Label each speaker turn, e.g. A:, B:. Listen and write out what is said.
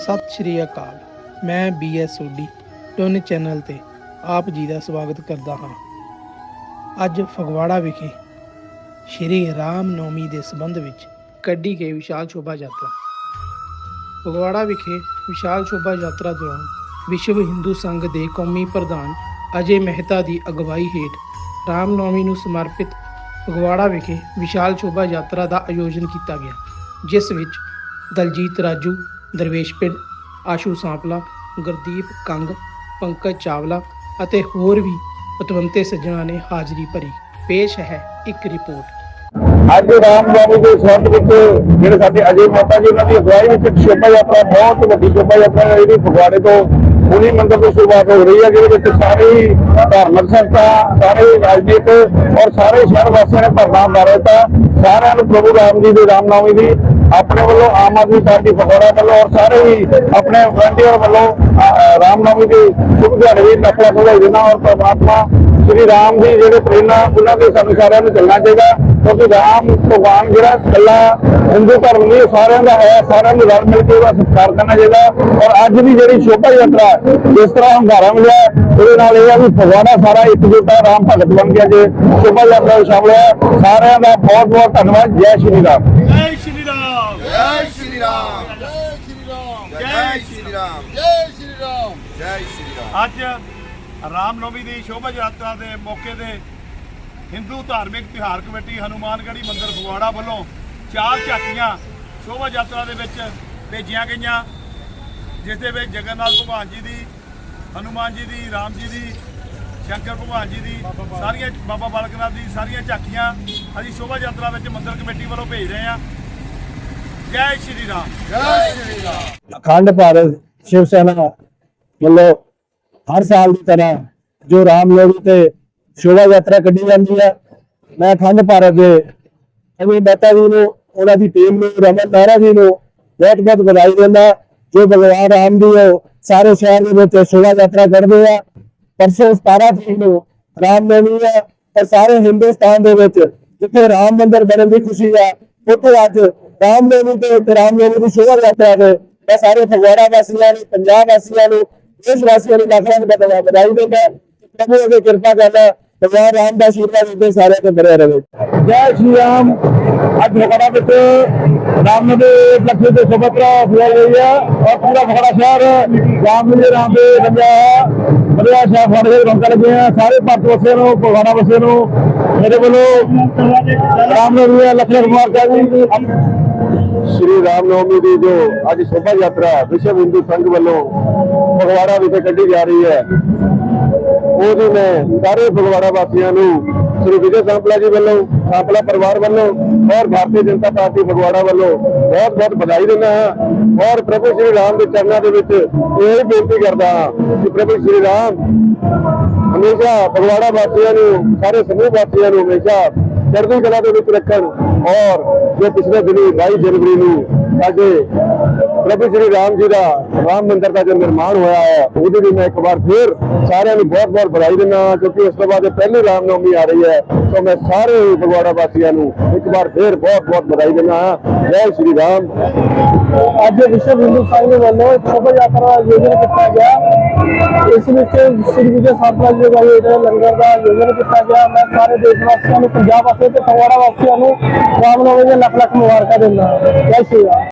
A: ਸਤਿ ਸ਼੍ਰੀ ਅਕਾਲ। ਮੈਂ BS Sodhi, ਟੁਨ channel ਤੇ ਆਪ ਜੀ ਦਾ ਸਵਾਗਤ ਕਰਦਾ ਹਾਂ। ਅੱਜ ਫਗਵਾੜਾ ਵਿਖੇ ਸ਼੍ਰੀ ਰਾਮ ਨੌਮੀ ਦੇ ਸੰਬੰਧ ਵਿੱਚ ਕੱਢੀ ਗਈ ਵਿਸ਼ਾਲ ਸ਼ੋਭਾ ਯਾਤਰਾ। ਫਗਵਾੜਾ ਵਿਖੇ ਵਿਸ਼ਾਲ ਸ਼ੋਭਾ ਯਾਤਰਾ ਦੌਰਾਨ ਵਿਸ਼ਵ ਹਿੰਦੂ ਸੰਘ ਦੇ ਕੌਮੀ ਪ੍ਰਧਾਨ ਅਜੇ ਮਹਿਤਾ ਦੀ ਅਗਵਾਈ ਹੇਠ ਰਾਮ ਨੌਮੀ ਨੂੰ ਸਮਰਪਿਤ ਫਗਵਾੜਾ ਵਿਖੇ ਵਿਸ਼ਾਲ ਸ਼ੋਭਾ ਯਾਤਰਾ ਦਾ ਆਯੋਜਨ ਕੀਤਾ ਗਿਆ, ਜਿਸ ਵਿੱਚ ਦਲਜੀਤ ਰਾਜੂ ਦਰਵੇਸ਼ ਪਿੰਡ ਆਸ਼ੂ ਸਾਂਪਲਾ, ਗੁਰਦੀਪ ਕੰਗ, ਪੰਕਜ ਚਾਵਲਾ ਅਤੇ ਹੋਰ ਵੀ ਪਤਵੰਤੇ ਸੱਜਣਾ ਨੇ ਹਾਜ਼ਰੀ ਭਰੀ। ਪੇਸ਼ ਹੈ ਇੱਕ ਰਿਪੋਰਟ।
B: ਅੱਜ ਰਾਮਨੌਮੀ ਦੇ ਸੰਬੰਧ ਵਿੱਚ ਜਿਹੜੇ ਸਾਡੇ ਅਜੇ ਮਾਤਾ ਜੀ ਉਹਨਾਂ ਦੀ ਅਗਵਾਈ ਵਿੱਚ ਇੱਕ ਸ਼ੋਭਾ ਯਾਤਰਾ, ਬਹੁਤ ਵੱਡੀ ਸ਼ੋਭਾ ਯਾਤਰਾ ਜਿਹੜੀ ਫਗਵਾੜੇ ਤੋਂ ਪੁਰੀ ਮੰਦਰ ਤੋਂ ਸ਼ੁਰੂਆਤ ਹੋ ਰਹੀ ਹੈ, ਜਿਹਦੇ ਵਿੱਚ ਸਾਰੇ ਧਾਰਮਿਕ ਸੰਸਥਾ ਸਾਰੇ ਹੀ ਔਰ ਸਾਰੇ ਸ਼ਹਿਰ ਵਾਸੀਆਂ ਨੇ ਭਰਨਾ ਮਾਰਿਆ ਦਿੱਤਾ ਸਾਰਿਆਂ ਨੂੰ ਪ੍ਰਭੂ ਰਾਮ ਜੀ ਦੀ ਰਾਮਨੌਮੀ ਦੀ ਆਪਣੇ ਵੱਲੋਂ ਆਮ ਆਦਮੀ ਪਾਰਟੀ ਫਗਵਾੜਾ ਵੱਲੋਂ ਔਰ ਸਾਰੇ ਹੀ ਆਪਣੇ ਵਲੰਟੀਅਰ ਵੱਲੋਂ ਅ, ਅ, ਦੀ ਸ਼ੁਭ ਦਿਹਾੜੇ ਦੀ ਲੱਖ ਲੱਖ ਵਧਾਈ ਔਰ ਪਰਮਾਤਮਾ ਸ਼੍ਰੀ ਰਾਮ ਦੀ ਜਿਹੜੇ ਪ੍ਰੇਰਨਾ ਉਹਨਾਂ ਦੇ ਸਾਨੂੰ ਸਾਰਿਆਂ ਨੂੰ ਚੱਲਣਾ ਚਾਹੀਦਾ। ਕਿਉਂਕਿ ਰਾਮ ਭਗਵਾਨ ਜਿਹੜਾ ਇਕੱਲਾ ਹਿੰਦੂ ਧਰਮ ਨਹੀਂ ਸਾਰਿਆਂ ਦਾ ਹੈ ਸਾਰਿਆਂ ਨੂੰ ਰਲ ਮਿਲ ਕੇ ਉਹਦਾ ਸਤਿਕਾਰ ਕਰਨਾ ਚਾਹੀਦਾ। ਔਰ ਅੱਜ ਦੀ ਜਿਹੜੀ ਸ਼ੋਭਾ ਯਾਤਰਾ ਜਿਸ ਤਰ੍ਹਾਂ ਹੰਗਾਰਾ ਮਿਲਿਆ ਉਹਦੇ ਨਾਲ ਇਹ ਆ ਵੀ ਫਗਵਾੜਾ ਸਾਰਾ ਇੱਕਜੁੱਟ ਹੈ ਰਾਮ ਭਗਤ ਬਣ ਕੇ ਅੱਜ ਸ਼ੋਭਾ ਯਾਤਰਾ ਵਿੱਚ ਸ਼ਾਮਲ ਹੈ। ਸਾਰਿਆਂ ਦਾ ਬਹੁਤ ਬਹੁਤ ਧੰਨਵਾਦ। ਜੈ ਸ਼੍ਰੀ ਰਾਮ
C: ਜੈ ਸ਼੍ਰੀ ਰਾਮ
D: ਜੈ ਸ਼੍ਰੀ ਰਾਮ
C: ਜੈ ਸ਼੍ਰੀ ਰਾਮ
D: ਜੈ ਸ਼੍ਰੀ ਰਾਮ ਜੈ ਸ਼੍ਰੀ ਰਾਮ
C: ਅੱਜ ਰਾਮਨੌਮੀ ਦੀ ਸ਼ੋਭਾ ਯਾਤਰਾ ਦੇ ਮੌਕੇ ਤੇ ਹਿੰਦੂ ਧਾਰਮਿਕ ਤਿਉਹਾਰ ਕਮੇਟੀ ਹਨੂਮਾਨਗੜ੍ਹੀ ਮੰਦਿਰ ਫਗਵਾੜਾ ਵੱਲੋਂ ਚਾਰ ਝਾਕੀਆਂ ਸ਼ੋਭਾ ਯਾਤਰਾ ਦੇ ਵਿੱਚ ਭੇਜੀਆਂ ਗਈਆਂ ਜਿਸ ਦੇ ਵਿੱਚ ਜਗਨਨਾਥ ਭਗਵਾਨ ਜੀ ਦੀ ਹਨੂਮਾਨ ਜੀ ਦੀ ਰਾਮ ਜੀ ਦੀ ਸ਼ੰਕਰ ਭਗਵਾਨ ਜੀ ਦੀ ਸਾਰੀਆਂ ਬਾਬਾ ਬਾਲਕਨਾਥ ਦੀ ਸਾਰੀਆਂ ਝਾਕੀਆਂ ਅਸੀਂ ਸ਼ੋਭਾ ਯਾਤਰਾ ਵਿੱਚ ਮੰਦਿਰ ਕਮੇਟੀ ਵੱਲੋਂ ਭੇਜ ਰਹੇ ਹਾਂ। ਜੈ ਸ਼੍ਰੀ ਰਾਮ
D: ਜੈ ਸ਼੍ਰੀ ਰਾਮ
B: ਅਖੰਡ ਭਾਰਤ ਸ਼ਿਵ ਸੈਨਾ ਵੱਲੋਂ ਹਰ ਸਾਲ ਦੀ ਤਰ੍ਹਾਂ ਜੋ ਰਾਮ ਨੌਮੀ ਤੇ ਸ਼ੋਭਾ ਯਾਤਰਾ ਕੱਢੀ ਜਾਂਦੀ ਹੈ ਮੈਂ ਅਖੰਡ ਭਾਰਤ ਦੇ ਅਮੀ ਮਹਿਤਾ ਜੀ ਨੂੰ, ਉਹਨਾਂ ਦੀ ਟੀਮ ਨੂੰ, ਰਮਨ ਨਾਰਾ ਜੀ ਨੂੰ ਬਹੁਤ ਬਹੁਤ ਵਧਾਈ ਦਿੰਦਾ ਜੋ ਭਗਵਾਨ ਰਾਮ ਦੀ ਉਹ ਸਾਰੇ ਸ਼ਹਿਰ ਦੇ ਵਿੱਚ ਸ਼ੋਭਾ ਯਾਤਰਾ ਕਰਦੇ ਆ। ਪਰਸੋਂ 17 ਤਰੀਕ ਨੂੰ ਰਾਮ ਨੌਮੀ ਹੈ ਤੇ ਸਾਰੇ ਹਿੰਦੁਸਤਾਨ ਦੇ ਵਿੱਚ ਜਿੱਥੇ ਰਾਮ ਮੰਦਿਰ ਬਣਨ ਦੀ ਖੁਸ਼ੀ ਆ, ਉੱਥੇ ਅੱਜ ਰਾਮ ਨੌਮੀ ਤੇ ਰਾਮ ਨੌਮੀ ਦੀ ਸ਼ੋਭਾ ਯਾਤਰਾ ਤੇ ਮੈਂ ਸਾਰੇ ਫਗਵਾੜਾ ਵਾਸੀਆਂ ਨੂੰ, ਪੰਜਾਬ ਵਾਸੀਆਂ ਨੂੰ, ਦੇਸ਼ ਵਾਸੀਆਂ ਨੂੰ ਲੱਖ ਲੱਖ ਬਧਾਈ ਵਧਾਈ ਦਿੰਦਾ ਪ੍ਰਭੂ ਅਗੇ ਕਿਰਪਾ ਕਰਨਾ, ਭਗਵਾਨ ਰਾਮ ਦਾ ਆਸ਼ੀਰਵਾਦ ਉੱਤੇ ਸਾਰਿਆਂ ਤੇ ਬਣਿਆ ਰਹੇ। ਜੈ ਸ਼੍ਰੀ ਰਾਮ। ਅੱਜ ਫਗਵਾੜਾ ਵਿੱਚ ਰਾਮ ਨੌਮੀ ਲక్ష్ਮੀ ਤੇ ਸੁਭਤਰਾ ਫੁੱਲ ਰਹੀ ਹੈ ਔਰ ਪੂਰਾ ਫਗਵਾੜਾ ਸ਼ਹਿਰ ਰਾਮ ਜੀ ਰਾਮ ਦੇ ਰੰਗਿਆ ਬੜਿਆ ਸ਼ਹਿਰ ਫਗਵਾੜੇ ਦੇ ਰੌਣਕਾਂ ਲੱਗੀਆਂ ਸਾਰੇ ਭਾਰਤ ਵਾਸੀਆਂ ਨੂੰ, ਫਗਵਾੜਾ ਵਾਸੀਆਂ ਨੂੰ, ਮੇਰੇ ਵੱਲੋਂ ਰਾਮ ਨੌਮੀ ਲੱਖ ਲੱਖ ਮੁਬਾਰਕਾਂ ਜੀ। ਸ਼੍ਰੀ ਰਾਮ ਨੌਮੀ ਦੀ ਜੋ ਅੱਜ ਸ਼ੋਭਾ ਯਾਤਰਾ ਵਿਸ਼ਵ ਹਿੰਦੂ ਸੰਘ ਵੱਲੋਂ ਫਗਵਾੜਾ ਵਿਖੇ ਕੱਢੀ ਜਾ ਰਹੀ ਹੈ। ਉਹਦੀ ਮੈਂ ਸਾਰੇ ਫਗਵਾੜਾ ਵਾਸੀਆਂ ਨੂੰ, ਸ਼੍ਰੀ ਵਿਜੇ ਸਾਂਪਲਾ ਜੀ ਵੱਲੋਂ, ਸਾਂਪਲਾ ਪਰਿਵਾਰ ਵੱਲੋਂ ਔਰ ਭਾਰਤੀ ਜਨਤਾ ਪਾਰਟੀ ਫਗਵਾੜਾ ਵੱਲੋਂ ਬਹੁਤ ਬਹੁਤ ਵਧਾਈ ਦਿੰਦਾ ਹਾਂ ਔਰ ਪ੍ਰਭੂ ਸ਼੍ਰੀ ਰਾਮ ਦੇ ਚਰਨਾਂ ਦੇ ਵਿੱਚ ਇਹ ਬੇਨਤੀ ਕਰਦਾ ਹਾਂ ਕਿ ਪ੍ਰਭੂ ਸ਼੍ਰੀ ਰਾਮ ਹਮੇਸ਼ਾ ਫਗਵਾੜਾ ਵਾਸੀਆਂ ਨੂੰ, ਸਾਰੇ ਸਮੂਹ ਵਾਸੀਆਂ ਨੂੰ ਹਮੇਸ਼ਾ ਚੜ੍ਹਦੀ ਕਲਾ ਦੇ ਵਿੱਚ ਰੱਖਣ। ਔਰ ਜੋ ਪਿਛਲੇ ਦਿਨੀ 22 ਜਨਵਰੀ ਨੂੰ ਸਾਡੇ ਪ੍ਰਭੂ ਸ਼੍ਰੀ ਰਾਮ ਜੀ ਦਾ ਰਾਮ ਮੰਦਿਰ ਦਾ ਜੋ ਨਿਰਮਾਣ ਹੋਇਆ ਹੈ, ਉਹਦੇ ਲਈ ਮੈਂ ਇੱਕ ਵਾਰ ਫਿਰ ਸਾਰਿਆਂ ਨੂੰ ਬਹੁਤ ਬਹੁਤ ਵਧਾਈ ਦਿੰਦਾ ਹਾਂ, ਕਿਉਂਕਿ ਉਸ ਤੋਂ ਬਾਅਦ ਇਹ ਪਹਿਲੀ ਰਾਮ ਨਵਮੀ ਆ ਰਹੀ ਹੈ, ਸੋ ਮੈਂ ਸਾਰੇ ਫਗਵਾੜਾ ਵਾਸੀਆਂ ਨੂੰ ਇੱਕ ਵਾਰ ਫਿਰ ਬਹੁਤ ਬਹੁਤ ਵਧਾਈ ਦਿੰਦਾ ਹਾਂ। ਜੈ ਸ਼੍ਰੀ ਰਾਮ। ਅੱਜ ਵਿਸ਼ਵ ਹਿੰਦੂ ਸੰਘ ਵੱਲੋਂ ਸ਼ੋਭਾ ਯਾਤਰਾ ਦਾ ਆਯੋਜਨ ਕੀਤਾ ਗਿਆ। ਇਸ ਵਿੱਚ ਸ੍ਰੀ ਵਿਜੇ ਸਾਂਪਲਾ ਜੀ ਦਾ ਜਿਹੜਾ ਲੰਗਰ ਦਾ ਆਯੋਜਨ ਕੀਤਾ ਗਿਆ। ਮੈਂ ਸਾਰੇ ਦੇਸ਼ ਵਾਸੀਆਂ ਨੂੰ, ਪੰਜਾਬ ਵਾਸੀਆਂ ਤੇ ਫਗਵਾੜਾ ਵਾਸੀਆਂ ਨੂੰ ਰਾਮ ਨਵਮੀ ਦੀਆਂ ਲੱਖ ਲੱਖ ਮੁਬਾਰਕਾਂ ਦਿੰਦਾ ਹਾਂ। ਜੈ ਸ਼੍ਰੀ ਰਾਮ।